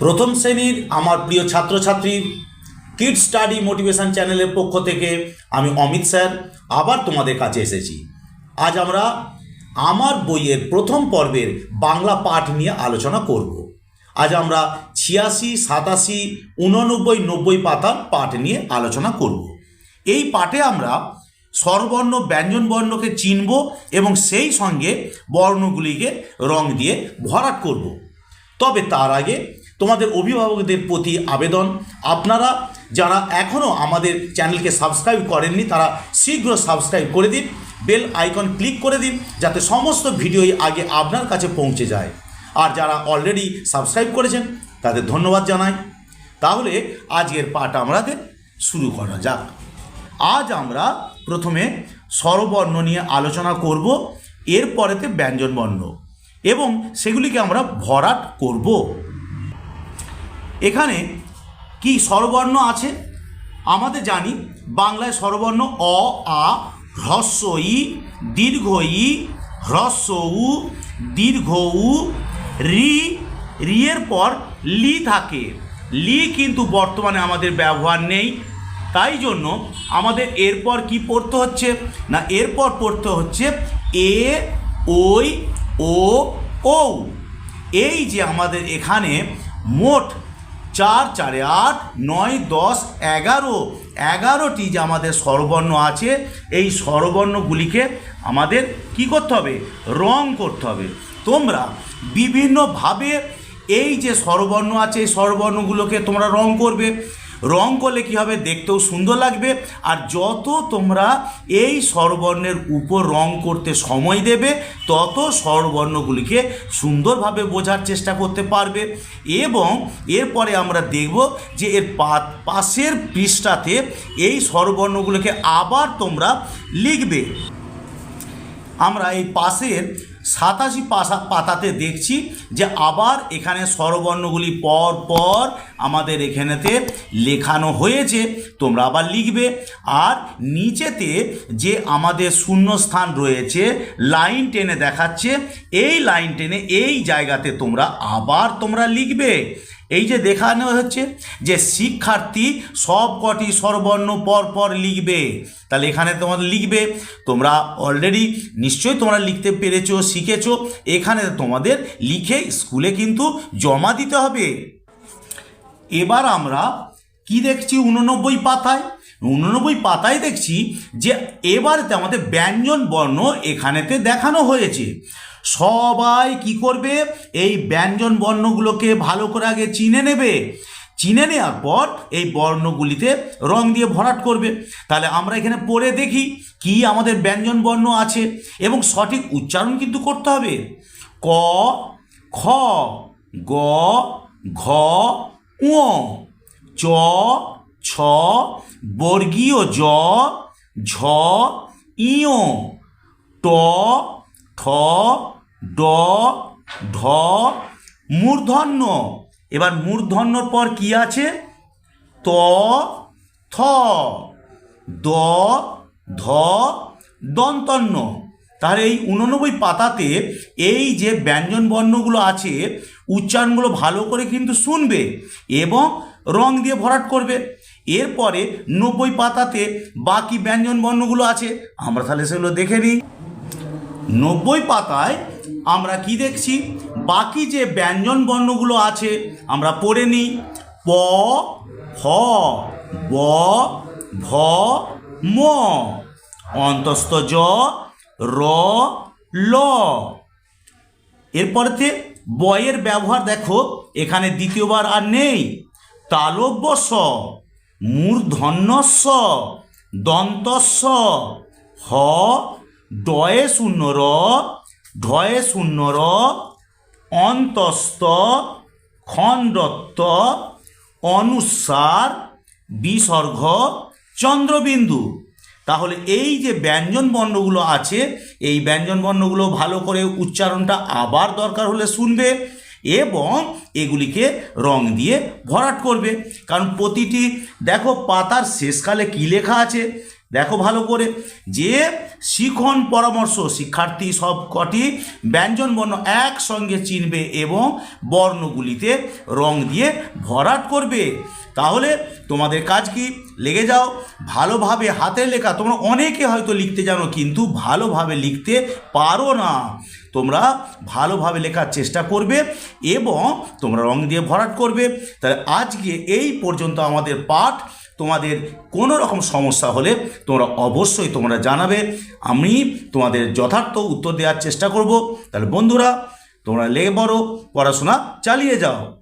প্রথম শ্রেণির আমার প্রিয় ছাত্রছাত্রী কিড স্টাডি মোটিভেশন চ্যানেলের পক্ষ থেকে আমি অমিত স্যার আবার তোমাদের কাছে এসেছি। আজ আমরা আমার বইয়ের প্রথম পর্বের বাংলা পাঠ নিয়ে আলোচনা করব। আজ আমরা ছিয়াশি, সাতাশি, উননব্বই, নব্বই পাতার পাঠ নিয়ে আলোচনা করব। এই পাঠে আমরা স্বরবর্ণ ব্যঞ্জন বর্ণকে চিনব এবং সেই সঙ্গে বর্ণগুলিকে রং দিয়ে ভরাট করব। তবে তার আগে তোমাদের অভিভাবকদের প্রতি আবেদন। আপনারা যারা এখনও আমাদের চ্যানেলকে সাবস্ক্রাইব করেননি, তারা শীঘ্র সাবস্ক্রাইব করে দিন, বেল আইকন ক্লিক করে দিন, যাতে সমস্ত ভিডিওই আগে আপনার কাছে পৌঁছে যায়। আর যারা অলরেডি সাবস্ক্রাইব করেছেন, তাদের ধন্যবাদ জানাই। তাহলে আজকের পাঠ আমাদের শুরু করা যাক। আজ আমরা প্রথমে স্বরবর্ণ নিয়ে আলোচনা করব, এরপরেতে ব্যঞ্জনবর্ণ। এবং সেগুলিকে আমরা ভরাট করব। এখানে কি স্বরবর্ণ আছে? আমাদের জানি, বাংলায় স্বরবর্ণ অ, আ হ্রস্ব ই দীর্ঘ ই হ্রস্ব উ দীর্ঘ উ রি, রিয়ের পর লি থাকে। লি কিন্তু বর্তমানে আমাদের ব্যবহার নেই। তাই জন্য আমাদের এরপর কি পড়তে হচ্ছে? না, এরপর পড়তে হচ্ছে এ, ওই, ও ও এই যে আমাদের এখানে মোট চার, চারে আট, নয়, দশ, এগারো। এগারোটি যে আমাদের স্বরবর্ণ আছে, এই স্বরবর্ণগুলিকে আমাদের কি করতে হবে? রং করতে হবে। তোমরা বিভিন্নভাবে এই যে স্বরবর্ণ আছে, এই স্বরবর্ণগুলোকে তোমরা রং করবে। রং করলে কী হবে? দেখতেও সুন্দর লাগবে। আর যত তোমরা এই স্বরবর্ণের উপর রং করতে সময় দেবে, তত স্বরবর্ণগুলিকে সুন্দরভাবে বোঝার চেষ্টা করতে পারবে। এবং এরপরে আমরা দেখব যে এর পাশের পৃষ্ঠাতে এই স্বরবর্ণগুলোকে আবার তোমরা লিখবে। আমরা এই পাশের সাতাশি পাশা পাতাতে দেখছি যে আবার এখানে স্বরবর্ণগুলি পর পর আমাদের এখানেতে লেখানো হয়েছে, তোমরা আবার লিখবে। আর নিচেতে যে আমাদের শূন্যস্থান রয়েছে, লাইন টেনে দেখাচ্ছে, এই লাইন টেনে এই জায়গাতে তোমরা আবার তোমরা লিখবে। এই যে দেখানো হচ্ছে যে শিক্ষার্থী সবকটি স্বরবর্ণ পর পর লিখবে। তাহলে এখানে তোমাদের লিখবে, তোমরা অলরেডি নিশ্চয়ই তোমরা লিখতে পেরেছ, শিখেছ, এখানে তোমাদের লিখে স্কুলে কিন্তু জমা দিতে হবে। এবার আমরা কি দেখছি উননব্বই পাতায়? উননব্বই পাতায় দেখছি যে এবারেতে আমাদের ব্যঞ্জন বর্ণ এখানেতে দেখানো হয়েছে। সবাই কি করবে? এই ব্যঞ্জন বর্ণগুলোকে ভালো করে আগে চিনে নেবে। চিনে নেওয়ার পর এই বর্ণগুলিতে রং দিয়ে ভরাট করবে। তাহলে আমরা এখানে পড়ে দেখি কি আমাদের ব্যঞ্জন বর্ণ আছে এবং সঠিক উচ্চারণ কিন্তু করতে হবে। ক, খ, গ, ঘ উ চ ছ, বর্গীয় জ, ঝ, ইয়। ট, ঠ, ড, ঢ, মূর্ধন্য। এবার মূর্ধন্যর পর কি আছে? ত, থ, দ, ধ, দন্তন্য। তাহলে এই উননব্বই পাতাতে এই যে ব্যঞ্জন বর্ণগুলো আছে, উচ্চারণগুলো ভালো করে কিন্তু শুনবে এবং রং দিয়ে ভরাট করবে। এরপরে নব্বই পাতাতে বাকি ব্যঞ্জন বর্ণগুলো আছে। আমরা তাহলে সেগুলো দেখে নিই। নব্বই পাতায় আমরা কি দেখছি? বাকি যে ব্যঞ্জন বর্ণগুলো আছে, আমরা পড়ে নিই। প ফ ব, ভ, ম। অন্তস্থ জ, র, ল। এরপরেতে বয়ের ব্যবহার দেখো। এখানে দ্বিতীয়বার আর নেই। তালব্য স। মূর্ধন্য স দন্তস্ব হ ডয়ে শূন্য র ঢয়ে শূন্য র অন্তস্থ, খণ্ডত্ব, অনুসার বিসর্গ চন্দ্রবিন্দু। তাহলে এই যে ব্যঞ্জন বর্ণগুলো আছে, এই ব্যঞ্জন বর্ণগুলো ভালো করে উচ্চারণটা আবার দরকার হলে শুনবে। এবং এগুলিকে রং দিয়ে ভরাট করবে। কারণ প্রতিটি, দেখো পাতার শেষকালে কী লেখা আছে? দেখো ভালো করে, যে শিখন পরামর্শ, শিক্ষার্থী সব কটি ব্যঞ্জন বর্ণ একসঙ্গে চিনবে এবং বর্ণগুলিতে রং দিয়ে ভরাট করবে। তাহলে তোমাদের কাজ কি? লেগে যাও, ভালোভাবে হাতের লেখা, তোমরা অনেকে হয়তো লিখতে জানো, কিন্তু ভালোভাবে লিখতে পারো না। তোমরা ভালোভাবে লেখার চেষ্টা করবে এবং তোমরা রং দিয়ে ভরাট করবে। তাহলে আজকে এই পর্যন্ত আমাদের পাঠ। তোমাদের কোনো রকম সমস্যা হলে তোমরা অবশ্যই তোমরা জানাবে। আমি তোমাদের যথার্থ উত্তর দেওয়ার চেষ্টা করব। তাহলে বন্ধুরা, তোমরা লেগে বড়ো পড়াশোনা চালিয়ে যাও।